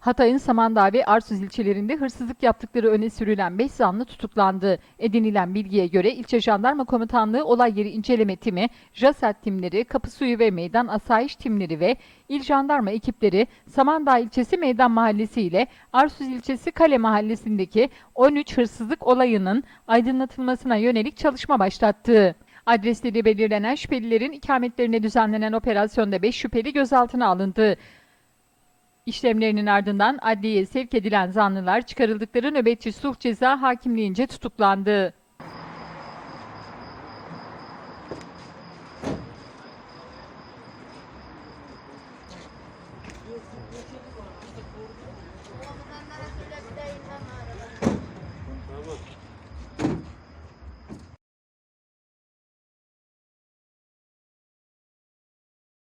Hatay'ın Samandağ ve Arsuz ilçelerinde hırsızlık yaptıkları öne sürülen 5 zanlı tutuklandı. Edinilen bilgiye göre ilçe jandarma komutanlığı olay yeri inceleme timi, JASET timleri, kapı suyu ve meydan asayiş timleri ve il jandarma ekipleri Samandağ ilçesi Meydan Mahallesi ile Arsuz ilçesi Kale Mahallesi'ndeki 13 hırsızlık olayının aydınlatılmasına yönelik çalışma başlattı. Adresleri belirlenen şüphelilerin ikametlerine düzenlenen operasyonda 5 şüpheli gözaltına alındı. İşlemlerinin ardından adliyeye sevk edilen zanlılar çıkarıldıkları nöbetçi sulh ceza hakimliğince tutuklandı.